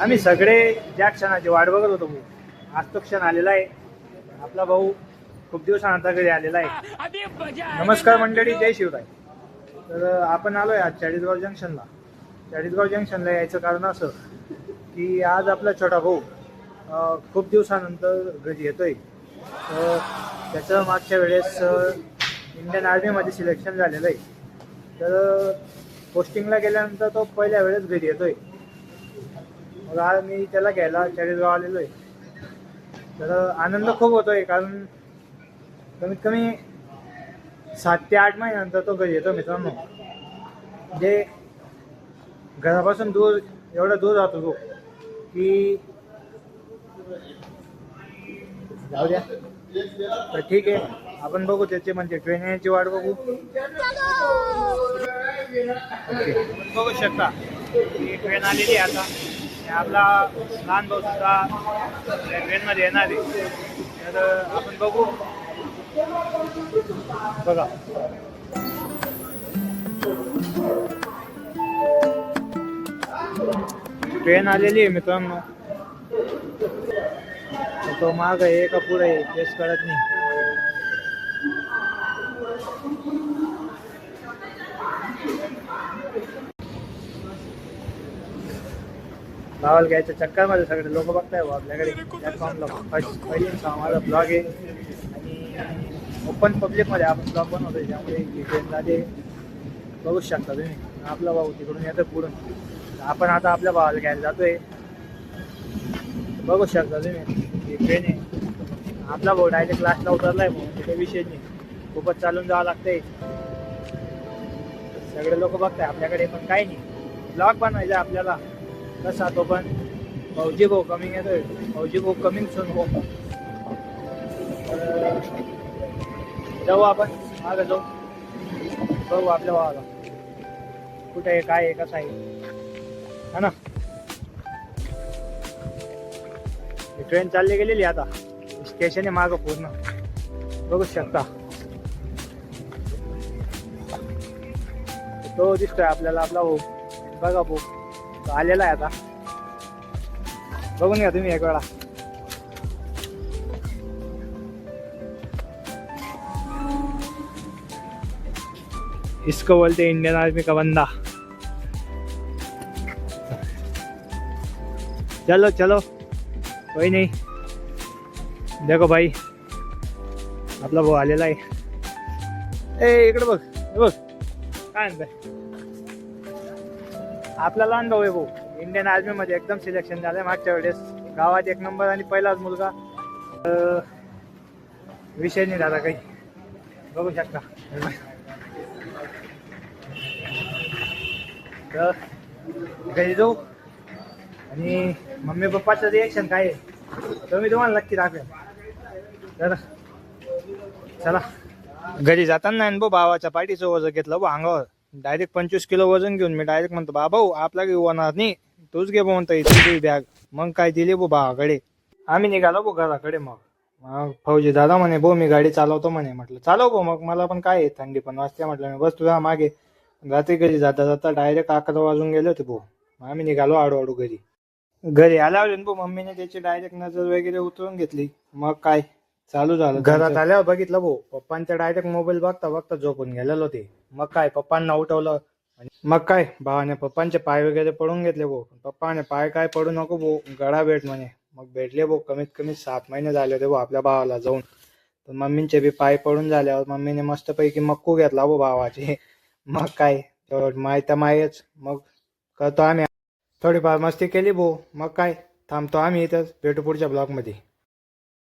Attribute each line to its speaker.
Speaker 1: आम्ही सगळे ज्या क्षणाची वाट बघत होतो भाऊ. आज तो क्षण आलेला आहे. आपला भाऊ खूप दिवसानंतर घरी आलेला आहे. नमस्कार मंडळी जय शिवराय. तर आपण आपण आलोय आज चाळीसगाव जंक्शनला. चाळीसगाव जंक्शनला यायचं कारण असं की आज आपला छोटा भाऊ खूप दिवसानंतर घरी येतोय. तर त्याचं मागच्या वेळेस इंडियन आर्मीमध्ये सिलेक्शन झालेलं आहे. तर पोस्टिंगला गेल्यानंतर तो पहिल्या वेळेस घरी येतोय. मग आज मी त्याला घ्यायला चाळीसगाव आलेलो आहे तर आनंद खूप होतोय कारण कमीत कमी सात ते आठ महिन्यानंतर तो घरी येतो मित्रांनो. म्हणजे घरापासून दूर एवढा दूर राहतो तो की जाऊ द्या. तर ठीक आहे आपण बघू त्याचे म्हणजे ट्रेन यायची वाट बघू. ओके. बघू शकता. ही ट्रेन आलेली आता. आपला लहान भाऊ सुद्धा ट्रेनमध्ये येणार आहे. तर आपण बघू. बघा. ट्रेन आलेली आहे मित्रांनो. तो माग आहे का पुढे आहे. तेच कळत नाही. गावाला घ्यायच्या चक्करमध्ये सगळे लोक बघताय आपल्याकडे प्लॅटफॉर्मला फर्स्ट पहिल्यांदा माझा ब्लॉग आहे आणि ओपन पब्लिकमध्ये आपण ब्लॉग बनवतोय त्यामुळे ट्रेन झाली बघू शकता तुम्ही. आपला भाऊ तिकडून येतो पुढून. आपण आता आपल्या भावाला घ्यायला जातोय. बघू शकता तुम्ही ट्रेन आहे. आपला भाऊ डायरेक्ट क्लासला उतरलाय म्हणून तिथे विषय नाही. खूपच चालून जावं लागतंय. सगळे लोक बघताय आपल्याकडे पण काही नाही. ब्लॉग बनवायचा आपल्याला. कसा तो हो, पण भाऊजी भाऊ कमिंग येतोय भाऊजी भाऊ कमिंग सून हो जाऊ आपण मागं जाऊ. बघू आपल्या भावाला. कुठे आहे काय आहे कसं आहे. हा ना? ट्रेन चालली गेलेली आता. स्टेशन आहे मागं पूर्ण. बघू शकता. तो दिसतोय आपल्याला आपला भाऊ. बघा भाऊ. तो आलेला आहे आता. बघून घ्या तुम्ही एक वेळा. इसको बोलते इंडियन आर्मी का बंदा. चलो चलो. कोई नहीं. देखो भाई. आपला भाऊ आलेला आहे. ए इकडे बघ बघ. काय म्हणताय आपला लहान भाऊ आहे भाऊ. इंडियन आर्मी मध्ये एकदम सिलेक्शन झालंय मागच्या वेळेस. गावात एक नंबर आणि पहिलाच मुलगा. अं, विषय नाही दादा काही. बघू शकता. तर घरी जाऊ. आणि मम्मी पप्पाचं रिएक्शन काय आहे? तर मी तुम्हाला नक्की दाखवेन. तर चला. घरी जाताना आहे ना भाऊ भावाच्या पाठीचं घेतलं भाऊ अंगावर. डायरेक्ट पंचवीस किलो वजन घेऊन मी डायरेक्ट म्हणतो बा भाऊ आपला घेऊ होणार नाही. तूच घे म्हणतो इथे बॅग. मग काय दिली भाऊ भावाकडे. आम्ही निघालो भाऊ घराकडे मग. मग फौजी दादा म्हणे भाऊ मी गाडी चालवतो म्हणे. म्हटलं चालव भाऊ मग मला पण काय थंडी पण वाजते. म्हटलं मी बस तुझ्या मागे. रात्री घरी जाता जाता डायरेक्ट अकरा वाजून गेले होते भाऊ मग आम्ही निघालो हळूहळू घरी. घरी आल्यावर भाऊ मम्मीने त्याची डायरेक्ट नजर वगैरे उतरून घेतली. मग काय? चालू झालं घरात आल्यावर बघितलं भाऊ पप्पांच्या डायरेक्ट मोबाईल बघता बघता झोपून गेलेलो ते. मग काय पप्पांना उठवलं. मग काय भावाने पप्पांचे पाय वगैरे पडून घेतले भाऊ. पप्पाने पाय काय पडू नको भाऊ गळा भेट म्हणे. मग भेटले भाऊ कमीत कमी सात महिने झाले होते भाऊ आपल्या भावाला जाऊन. तर मम्मींचे बी पाय पडून झाल्यावर मम्मीने मस्तपैकी मक्कू घेतला भाऊ भावाचे. मग काय माय तर मायच. मग करतो आम्ही. थोडीफार मस्ती केली भाऊ. मग काय थांबतो आम्ही इथंच भेटू पुढच्या ब्लॉगमध्ये.